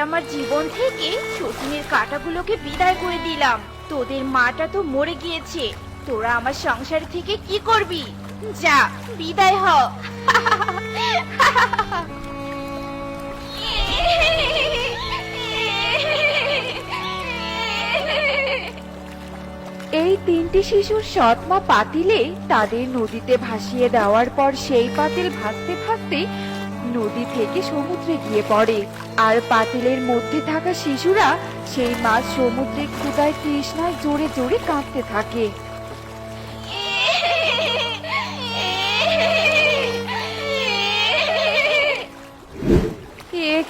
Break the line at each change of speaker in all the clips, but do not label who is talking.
আমার জীবন থেকে শচীনের কাঁটাগুলোকে বিদায় করে দিলাম। তোদের মাটা তো মরে গিয়েছে। তোরা আমার সংসার থেকে কি করবি? যা, বিদায় হ।
এই তিনটি শিশুর সৎমা পাতিলে তাদের নদীতে ভাসিয়ে দেওয়ার পর সেই পাতিল ভাসতে ভাসতে নদী থেকে সমুদ্রে গিয়ে পড়ে। আর পাতিলের মধ্যে থাকা শিশুরা সেই মাছ সমুদ্রে ক্ষুদায় তৃষ্ণায় জোরে জোরে কাঁদতে থাকে।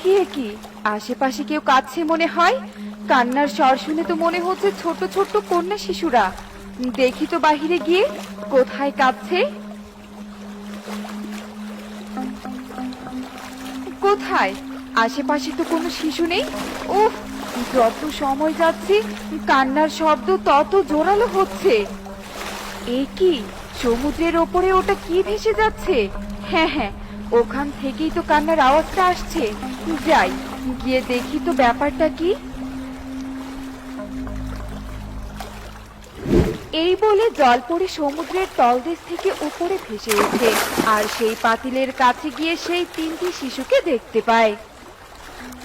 কি কি? আশেপাশে কেউ কাঁদছে মনে হয়? কান্নার স্বর শুনে তো মনে হচ্ছে ছোট ছোট কন্যা শিশুরা। দেখি তো বাহিরে গিয়ে কোথায় কাঁদছে। কোথায়? আশেপাশে তো কোনো শিশু নেই? উফ, যত সময় যাচ্ছে, কান্নার শব্দ তত জোরালো হচ্ছে। এ কি, সমুদ্রের ওপরে ওটা কি ভেসে যাচ্ছে? হ্যাঁ হ্যাঁ ওখান থেকেই তো কান্নার আওয়াজটা আসছে। যাই, গিয়ে দেখি তো ব্যাপারটা কি। এই বলে জল পড়ে সমুদ্রের তলদেশ থেকে উপরে ভেসে ওঠে, আর সেই পাতিলের কাছে গিয়ে সেই তিনটি শিশুকে দেখতে পায়।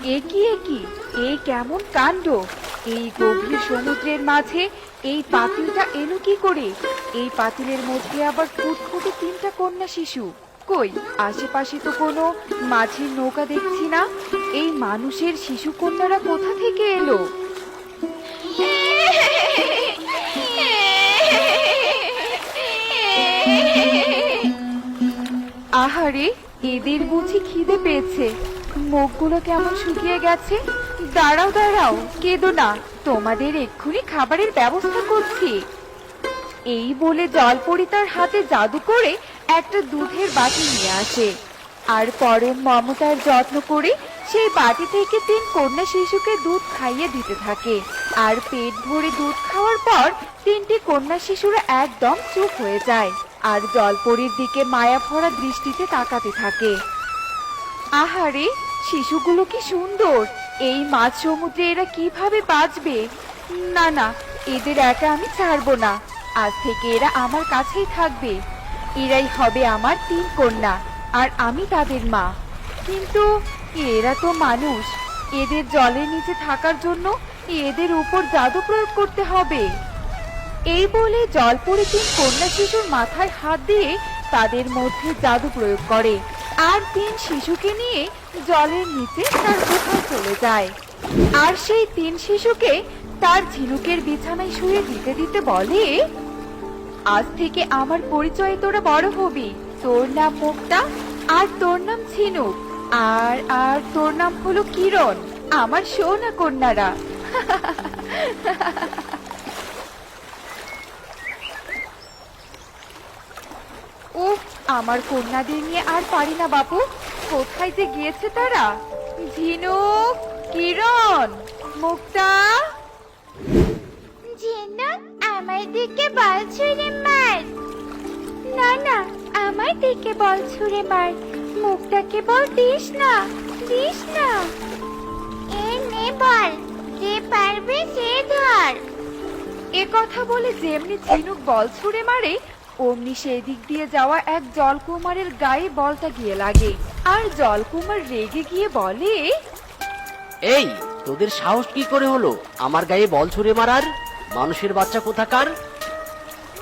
এ কি এ কি? এই কেমন কাণ্ড? এই গভীর সমুদ্রের মাঝে এই পাতিলটা এলো কি করে? এই পাতিলের মধ্যে আবার ফুটফুটে তিনটা কন্যা শিশু। কই, আশেপাশে তো কোনো মাঝির নৌকা দেখছি না। এই মানুষের শিশু কন্যারা কোথা থেকে এলো? আহারে, এদের বুঝি খিদে পেয়েছে। মুখগুলো কেমন শুকিয়ে গেছে? দাঁড়াও দাঁড়াও, কেঁদো না। তোমাদের এক্ষুনি খাবারের ব্যবস্থা করছি। এই বলে জলপরি তার হাতে জাদু করে একটা দুধের বাটি নিয়ে আসে। আর পরম মমতার যত্ন করে সেই বাটি থেকে তিন কন্যা শিশুকে দুধ খাইয়ে দিতে থাকে। আর পেট ভরে দুধ খাওয়ার পর তিনটি কন্যা শিশুরা একদম চুপ হয়ে যায়। আর জলপরির দিকে মায়া ভরা দৃষ্টিতে তাকাতে থাকে। আহারে, শিশুগুলো কি সুন্দর! এই মাছ সমুদ্রে এরা কীভাবে বাঁচবে? না না, এদের একা আমি ছাড়বো না। আজ থেকে এরা আমার কাছেই থাকবে। এরাই হবে আমার তিন কন্যা, আর আমি তাদের মা। কিন্তু এরা তো মানুষ। এদের জলের নিচে থাকার জন্য এদের উপর জাদু প্রয়োগ করতে হবে। এই বলে জলপরি তিন কন্যা শিশুর মাথায় হাত দিয়ে তাদের মধ্যে জাদু প্রয়োগ করে। আর তিন শিশুকে নিয়ে জলের নিচে তার গুহায় চলে যায়। আর সেই তিন শিশুকে তার ঝিনুকের বিছানায় শুয়ে দিতে দিতে বলে, আজ থেকে আমার পরিচয়ে তোরা বড় হবি। তোর নাম মুক্তা, আর তোর নাম ঝিনুক, আর আর তোর নাম হলো কিরণ, আমার সোনা কন্যারা। ও আমার কন্যাদের নিয়ে আর পারি না বাপু। কোথায় যে গিয়েছে তারা? ঝিনুক কিরণ মুক্তা।
ঝিনুক আমার দিকে বল ছুঁড়ে মার।
না না আমার দিকে বল ছুঁড়ে মার। মুখটাকে বল দিস না দিস না।
এ নে বল যে পারবে সে ধর।
এ কথা বলে যেমনি ঝিনুক বল ছুঁড়ে মারে অমনি সেই দিক দিয়ে যাওয়া এক জলকুমারের গায়ে বলটা গিয়ে লাগে। আর জলকুমার রেগে গিয়ে বলে
এই তোদের সাহস কি করে হলো? আমার গায়ে বল ছুড়ে মারার? মানুষের বাচ্চা কোথাকার?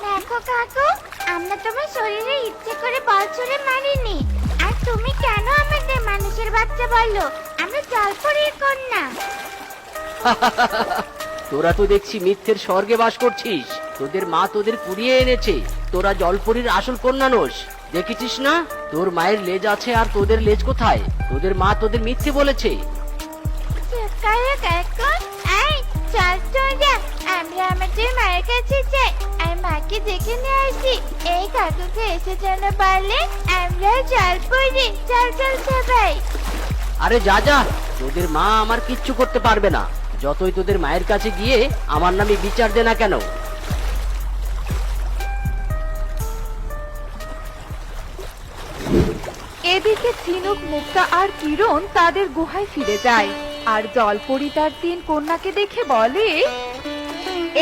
দেখো কাকু আমরা তোমার শরীরে ইচ্ছে করে বল ছুঁড়ে মারিনি। আর তুমি কেন আমাদের মানুষের বাচ্চা বলো? আমরা জলপরীর কন্যা।
তোরা তো দেখছি মিথ্যের স্বর্গে বাস করছিস। তোদের মা তোদের কুড়িয়ে এনেছে। তোরা জলপরীর আসল কন্যা নোস। দেখেছিস না? তোর মায়ের লেজ আছে আর তোদের লেজ কোথায়? তোদের মা তোদের মিথ্যে বলেছে।
কাকু কাকু এই চল তোরা আমরা আমাদের মায়ের কাছে যাই। আর মাকে দেখে নিয়ে আসি। এই কাকুকে এসে যেন বলে আমরা জলপরি। চল চল সবাই।
আরে যা যা। তোদের মা আমার কিচ্ছু করতে পারবে না। যতই তোদের মায়ের কাছে গিয়ে আমার নামে বিচার দে না কেন?
এদিকে ঝিনুক মুক্তা আর কিরণ তাদের গুহায় ফিরে যায়। আর জলপরি তার তিন কন্যাকে দেখে বলে,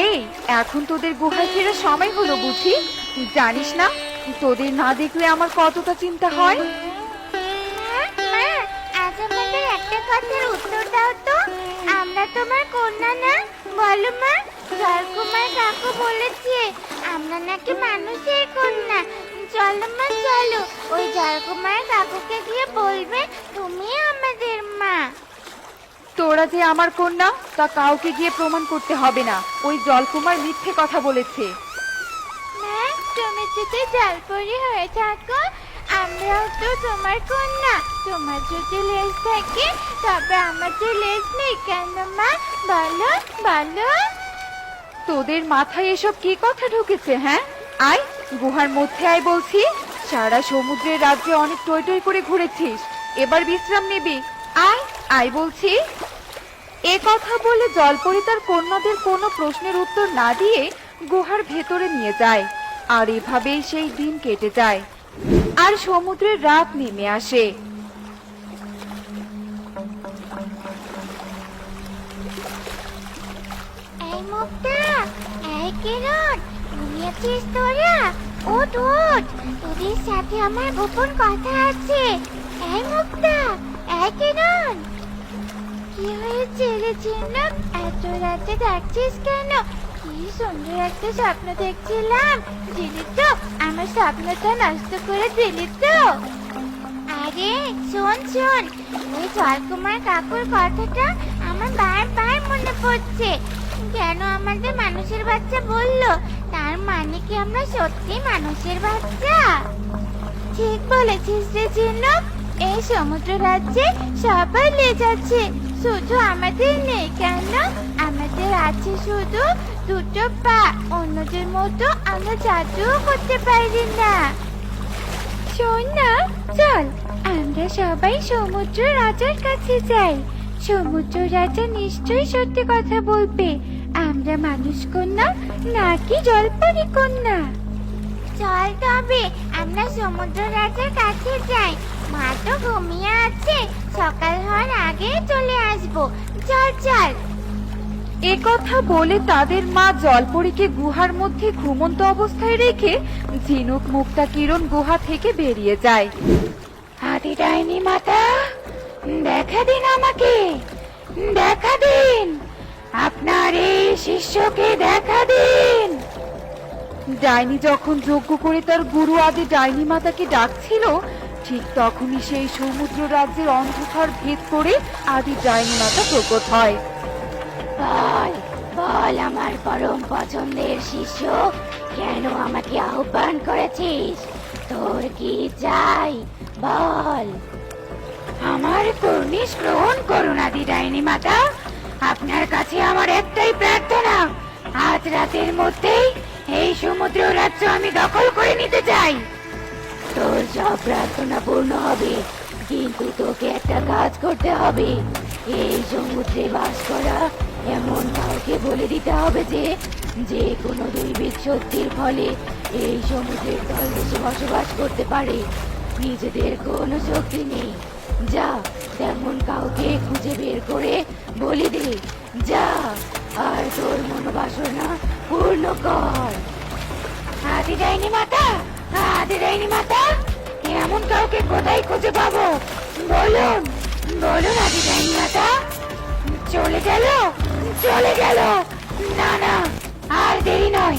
এই, এখন তোদের গুহায় ফেরার সময় হলো বুঝি। জানিস না, তোদের না দেখলে আমার কতটা চিন্তা হয়?
আমাদের একটা কথার উত্তর দাও তো। আমরা তোমার কন্যা না, বলো মা। জলকুমার কাকু বলেছে, আমরা নাকি মানুষের কন্যা। চলো মা, চলো। ওই জলকুমার কাকুকে গিয়ে বলবে তুমি আমাদের মা।
তোরা যে আমার কন্যা তা কাউকে গিয়ে প্রমাণ করতে হবে না। ওই জলকুমার মিথ্যে কথা বলেছে।
মা তুমি যদি জলপরি হয়ে থাকো আমরাও তো তোমার কন্যা। তোমার যদি লেজ থাকে তবে আমাদের লেজ নেই। কেন মা? বলো বলো।
তোদের মাথায় এসব কি কথা ঢুকেছে হ্যাঁ? আয় গুহার মধ্যে আয় বলছি। সারা সমুদ্রের রাজ্যে অনেক টই টই করে ঘুরেছিস। এবার বিশ্রাম নিবি। আয় আয় বলছি। এ কথা বলে জলপরি তার কন্যাদের কোনো প্রশ্নের উত্তর না দিয়ে গুহার ভেতরে নিয়ে যায়, আর এভাবেই সেই দিন কেটে যায়। আর সমুদ্রের রাত নেমে আসে।
এই মুক্তা, এই কিরণ, ঘুমিয়েছিস তোরা? ওঠ ওঠ। তোদের সাথে আমার গোপন কথা আছে। এই মুক্তা, এই কিরণ কি হয়েছে রে চিন্নব এত রাতে ডাকছিস কেন? কি সুন্দর একটা স্বপ্ন দেখছিলাম। দিলি তো, আমার স্বপ্নটা নষ্ট করে দিলি তো। আরে, শোন শোন। ওই জলকুমার কাকুর কথাটা আমার বারবার মনে পড়ছে। কেন আমাদের মানুষের বাচ্চা বলল? মানে কি আমরা সত্যি মানুষের বাচ্চা? ঠিক বলেছিস রে চিনব এই সমুদ্র রাজ্যে সবাই লেজ আছে। শুধু আমাদের নেই কেন? আমাদের আছে শুধু দুটো পা। অন্যদের মতো আমরা জাদুও করতে পারি না। শোন না, চল, আমরা সবাই সমুদ্র রাজার কাছে যাই। সমুদ্র রাজা নিশ্চয়ই সত্যি কথা বলবে। আমরা মানুষ কন্যা নাকি জলপরি কন্যা? চল তবে আমরা সমুদ্র রাজার কাছে যাই। মা তো ঘুমিয়ে আছে সকাল হওয়ার আগে চলে আসব। চল চল।
এ কথা বলে তাদের মা জলপরীকে গুহার মধ্যে ঘুমন্ত অবস্থায় রেখে ঝিনুক মুক্তা কিরণ গুহা থেকে বেরিয়ে যায়। হাতি ডাইনি মাতা দেখা দিন আমাকে। দেখা দিন। আপনার এই শিষ্যকে দেখা দিন। ডাইনি যখন যজ্ঞ করে তার গুরু আদি ডাইনি মাতাকে ডাকছিল ঠিক তখনই সেই সমুদ্র রাজ্যের অন্ধকার ভেদ করে আদি ডাইনি মাতা প্রকট হয়।
বল বল আমার পরম পছন্দের শিষ্য কেন আমাকে আহ্বান করেছিস? তোর কি চাই? বল।
আমার কর্নিশ গ্রহণ করুন আদি ডাইনি মাতা। আপনার কাছে আমার একটাই প্রার্থনা। আজ রাতের মধ্যেই এই সমুদ্র রাজ্য আমি দখল করে নিতে চাই।
তোর সব প্রার্থনা পূর্ণ হবে, কিন্তু তোকে একটা কাজ করতে হবে। এই সমুদ্রে বাস করা এমন কাউকে বলে দিতে হবে যে যে কোনো দৈবিক শক্তির ফলে এই সমুদ্রের তলদেশে বসবাস করতে পারে। নিজেদের কোনো শক্তি নেই। যা তেমন কাউকে খুঁজে বের করে বলি দে, যা, আর তোর মনোবাসনা পূর্ণ কর।
আদি ডাইনি মাতা আদি ডাইনি মাতা, এমন কাউকে কোথায় খুঁজে পাবো? বলুন বলুন আদি ডাইনি মাতা। চলে গেল চলে গেল। না না, আর দেরি নয়,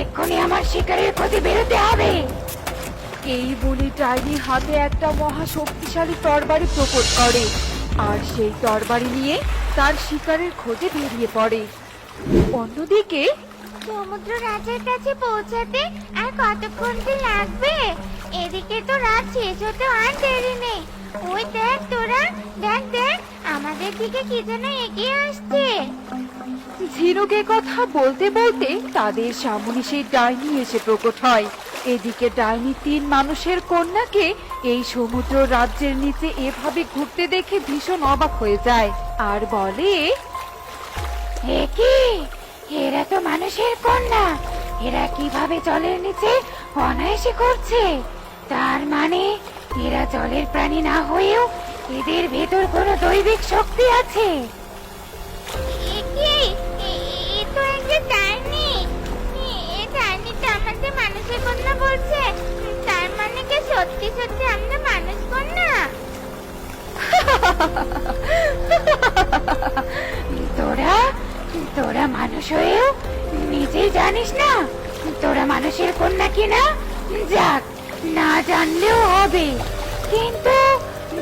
এক্ষুনি আমার শিকারের ক্ষতি বেরোতে হবে। এই বলে ডাইনি হাতে একটা মহা শক্তিশালী তরবারি প্রকট করে। আর সেই তরবারি নিয়ে তার শিকারের খোঁজে বেরিয়ে পড়ে। অন্যদিকে
সমুদ্র রাজার কাছে পৌঁছাতে আর কতক্ষণ কি লাগবে? এদিকে তো রাত শেষ হতে আর দেরি নেই। ওই দেখ তোরা দেখ দেখ আমাদের দিকে কি যেন এগিয়ে আসছে।
ঝিনুকে কথা বলতে বলতে তাদের সামনে সেই ডাইনি এসে প্রকট হয়। এদিকে ডাইনি তিন মানুষের কন্যাকে এই সমুদ্র রাজ্যের নিচে এভাবে ঘুরতে দেখে ভীষণ অবাক হয়ে যায় আর বলে কি? এরা তো মানুষের কন্যা। এরা কীভাবে জলের নিচে অনায়াসে করছে তার মানে এরা জলের প্রাণী না হয়েও এদের ভেতর কোনো দৈবিক শক্তি আছে?
সত্যি সত্যি আমরা মানুষ কন্যা।
তোরা তোরা মানুষ হয়েও নিজেই জানিস না তোরা মানুষের কন্যা কিনা? যাক, না জানলেও হবে। কিন্তু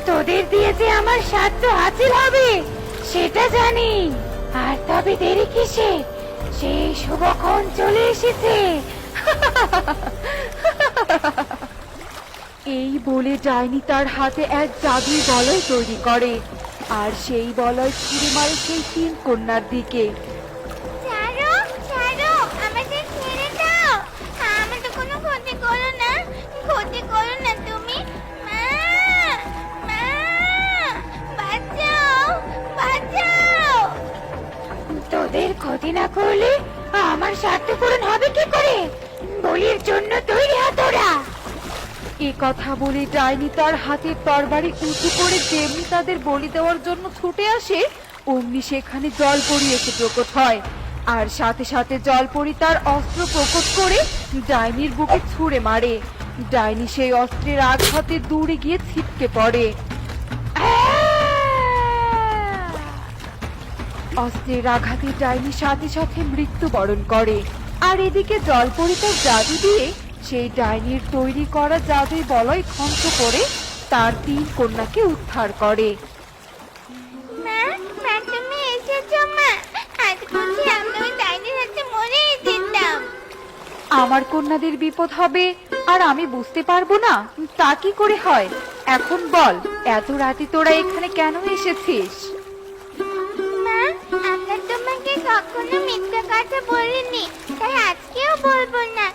তোদের দিয়ে যে আমার সাধ্য হাসিল হবে, সেটা জানি। আর তবে দেরি কিসে? সেই শুভক্ষণ চলে এসেছে। এই বলে ডাইনি তার হাতে এক জাদুই বলয় তৈরি করে। আর সেই বলয় ছুঁড়ে মারে সেই তিন কন্যার দিকে।
ছাড়ো ছাড়ো আমাদের ছেড়ে দাও। আমাদের কোনো ক্ষতি করো না। ক্ষতি করো না তুমি। মা মা বাঁচাও বাঁচাও।
তোদের ক্ষতি না করলে আমার স্বার্থ পূরণ হবে কি করে? বলির জন্য তৈরি হাতরা এ কথা বলে ডাইনি তার হাতের তরবারি উঁচু করে যেমনি তাদের বলি দেওয়ার জন্য ছুটে আসে, অমনি সেখানে জলপরি এসে প্রকট হয়। আর সাথে সাথে জলপরি তার অস্ত্র প্রকট করে ডাইনির বুকে ছুঁড়ে মারে। ডাইনি সেই অস্ত্রের আঘাতে দূরে গিয়ে ছিটকে পড়ে। অস্ত্রের আঘাতে ডাইনি সাথে সাথে মৃত্যুবরণ করে। আর এদিকে জলপরি তার জাদু দিয়ে সেই ডাইনির তৈরি করা জাদুই বলয় ধ্বংস করে তার তিন কন্যাকে উদ্ধার করে।
মা মা তুমি এসেছ মা। আজ বুঝি আমরা ওই ডাইনির হাতে মরেই যেতাম।
আমার কন্যাদের বিপদ হবে আর আমি বুঝতে পারব না তা কি করে হয়? এখন বল এত রাতে তোরা এখানে কেন এসেছিস?
মা আমরা তোমাকে কখনো মিথ্যা কথা বলিনি তাই আজকেও বলব না।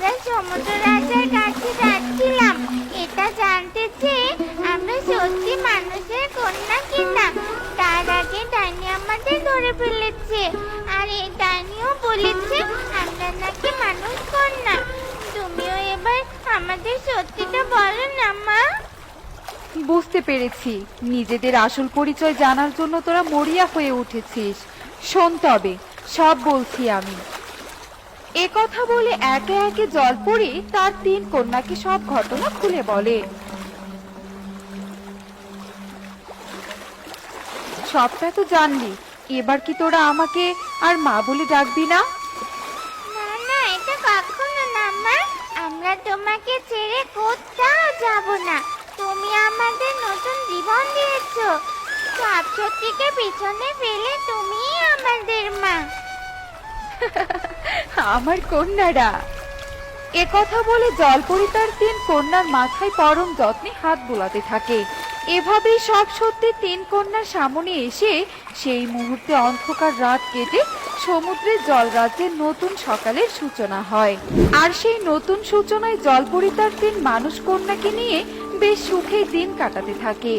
আমরা সমুদ্র রাজার কাছে যাচ্ছিলাম। এটা জানতে চেয়ে আমরা সত্যি মানুষের কন্যা কিনা তার আগে ডাইনি আমাদের ধরে ফেলেছে। আর এই ডাইনিও বলেছে আমরা নাকি মানুষ কন্যা। তুমিও এবার আমাদের সত্যিটা বলো না, মা।
বুঝতে পেরেছি। নিজেদের আসল পরিচয় জানার জন্য তোরা মরিয়া হয়ে উঠেছিস। শোন তবে, সব বলছি আমি। এ কথা বলে একে একে জল পড়ে তার তিন কন্যাকে সব ঘটনা খুলে বলে। সবটা তো জানলি। এবার কি তোরা আমাকে আর মা বলে ডাকবি না?
না না, এটা কখনো না, মা। আমরা তোমাকে ছেড়ে কোথাও যাব না। তুমি আমাদের নতুন জীবন দিয়েছ। সত্যিকে পিছনে ফেলে তুমিই আমাদের মা।
আমার কন্যারা, এ কথা বলে জলপরি তার তিন কন্যার মাথায় পরম যত্নে হাত বোলাতে থাকে। এভাবেই সব সত্যি তিন কন্যার সামনে এসে সেই মুহূর্তে অন্ধকার রাত কেটে সমুদ্রে জলরাজ্যের নতুন সকালের সূচনা হয়। আর সেই নতুন সূচনায় জলপরি তার তিন মানুষ কন্যাকে নিয়ে বেশ সুখে দিন কাটাতে থাকে।